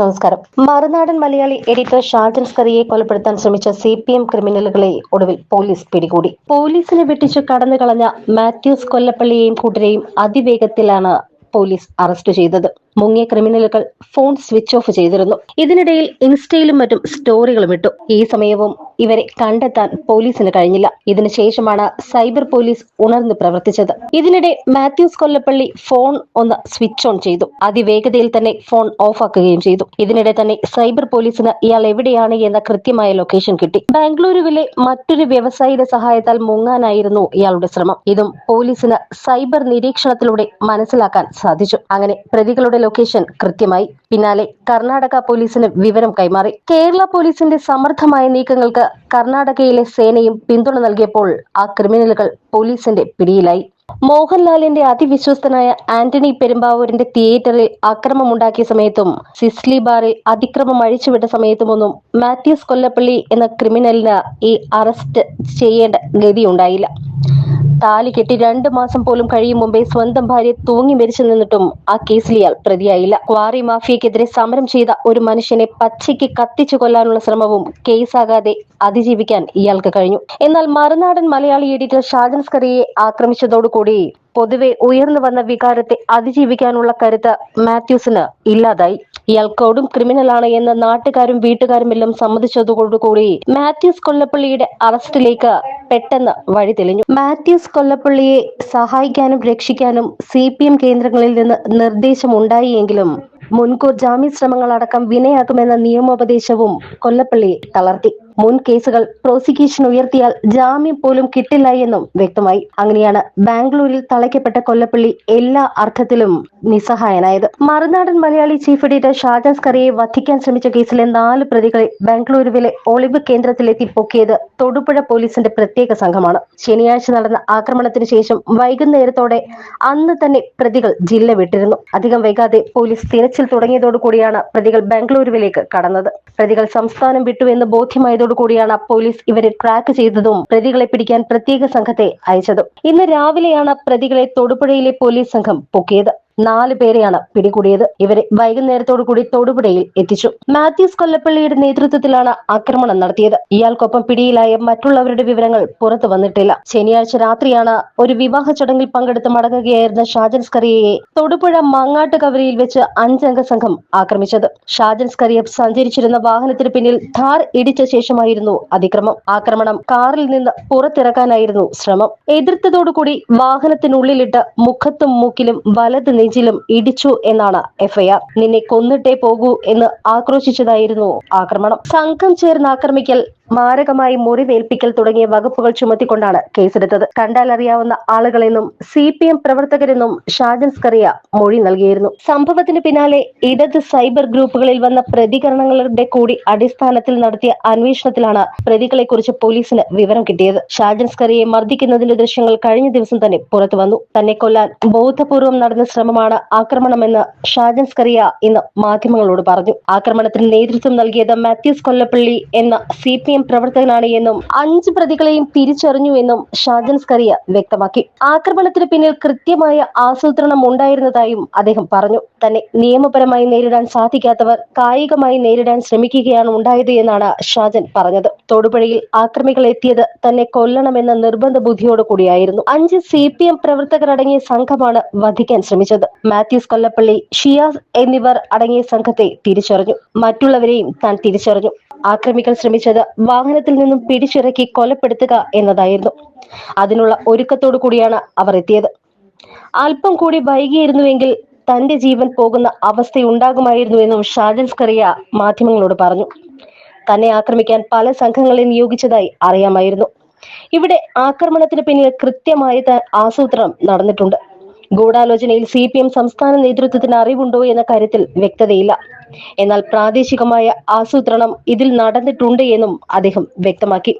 നമസ്കാരം. മറുനാടൻ മലയാളി എഡിറ്റർ ഷാജൻ സ്കറിയെ കൊലപ്പെടുത്താൻ ശ്രമിച്ച സി പി എം ക്രിമിനലുകളെ ഒടുവിൽ പോലീസ് പിടികൂടി. പോലീസിനെ വെട്ടിച്ചു കടന്നു കളഞ്ഞ മാത്യൂസ് കൊല്ലപ്പള്ളിയെയും കൂട്ടരെയും അതിവേഗത്തിലാണ് പോലീസ് അറസ്റ്റ് ചെയ്തത്. മുങ്ങിയ ക്രിമിനലുകൾ ഫോൺ സ്വിച്ച് ഓഫ് ചെയ്തിരുന്നു. ഇതിനിടയിൽ ഇൻസ്റ്റയിലും മറ്റും സ്റ്റോറികളും ഇട്ടു. ഈ സമയവും ഇവരെ കണ്ടെത്താൻ പോലീസിന് കഴിഞ്ഞില്ല. ഇതിനുശേഷമാണ് സൈബർ പോലീസ് ഉണർന്ന് പ്രവർത്തിച്ചത്. ഇതിനിടെ മാത്യൂസ് കൊല്ലപ്പള്ളി ഫോൺ ഒന്ന് സ്വിച്ച് ഓൺ ചെയ്തു. അതിവേഗതയിൽ തന്നെ ഫോൺ ഓഫാക്കുകയും ചെയ്തു. ഇതിനിടെ തന്നെ സൈബർ പോലീസിന് ഇയാൾ എവിടെയാണ് എന്ന കൃത്യമായ ലൊക്കേഷൻ കിട്ടി. ബാംഗ്ലൂരുവിലെ മറ്റൊരു വ്യവസായിയുടെ സഹായത്താൽ മുങ്ങാനായിരുന്നു ഇയാളുടെ ശ്രമം. ഇതും പോലീസിന് സൈബർ നിരീക്ഷണത്തിലൂടെ മനസ്സിലാക്കാൻ സാധിച്ചു. അങ്ങനെ പ്രതികളുടെ ലൊക്കേഷൻ കൃത്യമായി. പിന്നാലെ കർണാടക പോലീസിന് വിവരം കൈമാറി. കേരള പോലീസിന്റെ സമർത്ഥമായ നീക്കങ്ങൾക്ക് കർണാടകയിലെ സേനയും പിന്തുണ നൽകിയപ്പോൾ ആ ക്രിമിനലുകൾ പോലീസിന്റെ പിടിയിലായി. മോഹൻലാലിന്റെ അതിവിശ്വസ്തനായ ആന്റണി പെരുമ്പാവൂരിന്റെ തിയേറ്ററിൽ അക്രമമുണ്ടാക്കിയ സമയത്തും സിസ്ലി ബാറിൽ അതിക്രമം അഴിച്ചുവിട്ട സമയത്തുമൊന്നും മാത്യൂസ് കൊല്ലപ്പള്ളി എന്ന ക്രിമിനലിന് ഈ അറസ്റ്റ് ചെയ്യേണ്ട ഗതിയുണ്ടായില്ല. താലി കെട്ടി രണ്ടു മാസം പോലും കഴിയും മുമ്പേ സ്വന്തം ഭാര്യ തൂങ്ങി മരിച്ചു നിന്നിട്ടും ആ കേസിൽ ഇയാൾ പ്രതിയായില്ല. ക്വാറി മാഫിയക്കെതിരെ സമരം ചെയ്ത ഒരു മനുഷ്യനെ പച്ചയ്ക്ക് കത്തിച്ചു കൊല്ലാനുള്ള ശ്രമവും കേസാകാതെ അതിജീവിക്കാൻ ഇയാൾക്ക് കഴിഞ്ഞു. എന്നാൽ മറുനാടൻ മലയാളി എഡിറ്റർ ഷാജൻ സ്കറിയെ ആക്രമിച്ചതോടുകൂടി പൊതുവെ ഉയർന്നു വന്ന വികാരത്തെ അതിജീവിക്കാനുള്ള കരുത്ത് മാത്യൂസിന് ഇല്ലാതായി. ഇയാൾ കൊടും ക്രിമിനലാണ് എന്ന് നാട്ടുകാരും വീട്ടുകാരും എല്ലാം സമ്മതിച്ചതോടുകൂടി മാത്യൂസ് കൊല്ലപ്പള്ളിയുടെ അറസ്റ്റിലേക്ക് പെട്ടെന്ന് വഴി തെളിഞ്ഞു. മാത്യൂസ് കൊല്ലപ്പള്ളിയെ സഹായിക്കാനും രക്ഷിക്കാനും സി പി എം കേന്ദ്രങ്ങളിൽ നിന്ന് നിർദ്ദേശമുണ്ടായി എങ്കിലും മുൻകൂർ ജാമ്യ ശ്രമങ്ങൾ അടക്കം വിനയാക്കുമെന്ന നിയമോപദേശവും കൊല്ലപ്പള്ളി തളർത്തി. മുൻ കേസുകൾ പ്രോസിക്യൂഷൻ ഉയർത്തിയാൽ ജാമ്യം പോലും കിട്ടില്ല എന്നും വ്യക്തമായി. അങ്ങനെയാണ് ബാംഗ്ലൂരിൽ തളയ്ക്കപ്പെട്ട കൊല്ലപ്പള്ളി എല്ലാ അർത്ഥത്തിലും നിസ്സഹായനായത്. മറുനാടൻ മലയാളി ചീഫ് എഡിറ്റർ ഷാജാസ് സ്കറിയെ വധിക്കാൻ ശ്രമിച്ച കേസിലെ നാല് പ്രതികളെ ബാംഗ്ലൂരുവിലെ ഒളിവ് കേന്ദ്രത്തിലെത്തി പൊക്കിയത് തൊടുപുഴ പോലീസിന്റെ പ്രത്യേക സംഘമാണ്. ശനിയാഴ്ച നടന്ന ആക്രമണത്തിന് ശേഷം വൈകുന്നേരത്തോടെ അന്ന് തന്നെ പ്രതികൾ ജില്ല വിട്ടിരുന്നു. അധികം വൈകാതെ പോലീസ് തിരച്ചിൽ തുടങ്ങിയതോടുകൂടിയാണ് പ്രതികൾ ബാംഗ്ലൂരുവിലേക്ക് കടന്നത്. പ്രതികൾ സംസ്ഥാനം വിട്ടു എന്ന് ബോധ്യമായതോടുകൂടിയാണ് പോലീസ് ഇവരെ ട്രാക്ക് ചെയ്തതും പ്രതികളെ പിടിക്കാൻ പ്രത്യേക സംഘത്തെ അയച്ചതും. ഇന്ന് രാവിലെയാണ് പ്രതികളെ തൊടുപുഴയിലെ പോലീസ് സംഘം പൊക്കിയത്. നാല് പേരെയാണ് പിടികൂടിയത്. ഇവരെ വൈകുന്നേരത്തോടു കൂടി തൊടുപുഴയിൽ എത്തിച്ചു. മാത്യൂസ് കൊല്ലപ്പള്ളിയുടെ നേതൃത്വത്തിലാണ് ആക്രമണം നടത്തിയത്. ഇയാൾക്കൊപ്പം പിടിയിലായ മറ്റുള്ളവരുടെ വിവരങ്ങൾ പുറത്തു വന്നിട്ടില്ല. ശനിയാഴ്ച രാത്രിയാണ് ഒരു വിവാഹ ചടങ്ങിൽ പങ്കെടുത്ത് മടങ്ങുകയായിരുന്ന ഷാജൻ സ്കറിയയെ തൊടുപുഴ മങ്ങാട്ട് കവരിയിൽ വെച്ച് അഞ്ചംഗ സംഘം ആക്രമിച്ചത്. ഷാജൻ സ്കറിയ സഞ്ചരിച്ചിരുന്ന വാഹനത്തിന് പിന്നിൽ ധാർ ഇടിച്ച ശേഷമായിരുന്നു അതിക്രമം. ആക്രമണം കാറിൽ നിന്ന് പുറത്തിറക്കാനായിരുന്നു ശ്രമം. എതിർത്തതോടുകൂടി വാഹനത്തിനുള്ളിലിട്ട് മുഖത്തും മൂക്കിലും വലത് നെഞ്ചിലും ഇടിച്ചു എന്നാണ് എഫ്ഐആർ. നിന്നെ കൊന്നിട്ടേ പോകൂ എന്ന് ആക്രോശിച്ചതായിരുന്നു ആക്രമണം. സംഘം ചേർന്ന് ആക്രമിക്കൽ മാരകമായി മുറിവേൽപ്പിക്കൽ തുടങ്ങിയ വകുപ്പുകൾ ചുമത്തിക്കൊണ്ടാണ് കേസെടുത്തത്. കണ്ടാൽ അറിയാവുന്ന ആളുകളെന്നും സി പി എം പ്രവർത്തകരെന്നും ഷാജൻ സ്കറിയ മൊഴി നൽകിയിരുന്നു. സംഭവത്തിന് പിന്നാലെ ഇടത് സൈബർ ഗ്രൂപ്പുകളിൽ വന്ന പ്രതികരണങ്ങളുടെ കൂടി അടിസ്ഥാനത്തിൽ നടത്തിയ അന്വേഷണത്തിലാണ് പ്രതികളെ കുറിച്ച് പോലീസിന് വിവരം കിട്ടിയത്. ഷാജൻ സ്കറിയെ മർദ്ദിക്കുന്നതിന്റെ ദൃശ്യങ്ങൾ കഴിഞ്ഞ ദിവസം തന്നെ പുറത്തു വന്നു. തന്നെ കൊല്ലാൻ ബോധപൂർവം നടന്ന ശ്രമമാണ് ആക്രമണമെന്ന് ഷാജൻ സ്കറിയ ഇന്ന് മാധ്യമങ്ങളോട് പറഞ്ഞു. ആക്രമണത്തിന് നേതൃത്വം നൽകിയത് മാത്യൂസ് കൊല്ലപ്പള്ളി എന്ന സി പി എം പ്രവർത്തകനാണ് എന്നും അഞ്ച് പ്രതികളെയും തിരിച്ചറിഞ്ഞു എന്നും ഷാജൻ സ്കറിയ വ്യക്തമാക്കി. ആക്രമണത്തിന് പിന്നിൽ കൃത്യമായ ആസൂത്രണം ഉണ്ടായിരുന്നതായും അദ്ദേഹം പറഞ്ഞു. തന്നെ നിയമപരമായി നേരിടാൻ സാധിക്കാത്തവർ കായികമായി നേരിടാൻ ശ്രമിക്കുകയാണ് ഉണ്ടായത് എന്നാണ് ഷാജൻ പറഞ്ഞത്. തൊടുപുഴയിൽ ആക്രമികൾ എത്തിയത് തന്നെ കൊല്ലണമെന്ന നിർബന്ധ ബുദ്ധിയോട് കൂടിയായിരുന്നു. അഞ്ച് സി പി എം പ്രവർത്തകർ അടങ്ങിയ സംഘമാണ് വധിക്കാൻ ശ്രമിച്ചത്. മാത്യൂസ് കൊല്ലപ്പള്ളി ഷിയാസ് എന്നിവർ അടങ്ങിയ സംഘത്തെ തിരിച്ചറിഞ്ഞു. മറ്റുള്ളവരെയും താൻ തിരിച്ചറിഞ്ഞു. ആക്രമിക്കാൻ ശ്രമിച്ചത് വാഹനത്തിൽ നിന്നും പിടിച്ചിറക്കി കൊലപ്പെടുത്തുക എന്നതായിരുന്നു. അതിനുള്ള ഒരുക്കത്തോടു കൂടിയാണ് അവർ എത്തിയത്. അല്പം കൂടി വൈകിയിരുന്നുവെങ്കിൽ തന്റെ ജീവൻ പോകുന്ന അവസ്ഥയുണ്ടാകുമായിരുന്നു എന്നും ഷാജൻ സ്കറിയ മാധ്യമങ്ങളോട് പറഞ്ഞു. തന്നെ ആക്രമിക്കാൻ പല സംഘങ്ങളെ നിയോഗിച്ചതായി അറിയാമായിരുന്നു. ഇവിടെ ആക്രമണത്തിന് പിന്നിൽ കൃത്യമായ ആസൂത്രണം നടന്നിട്ടുണ്ട്. ഗൂഢാലോചനയിൽ സി പി എം സംസ്ഥാന നേതൃത്വത്തിന് അറിവുണ്ടോ എന്ന കാര്യത്തിൽ വ്യക്തതയില്ല. എന്നാൽ പ്രാദേശികമായ ആസൂത്രണം ഇതിൽ നടന്നിട്ടുണ്ട് എന്നും അദ്ദേഹം വ്യക്തമാക്കി.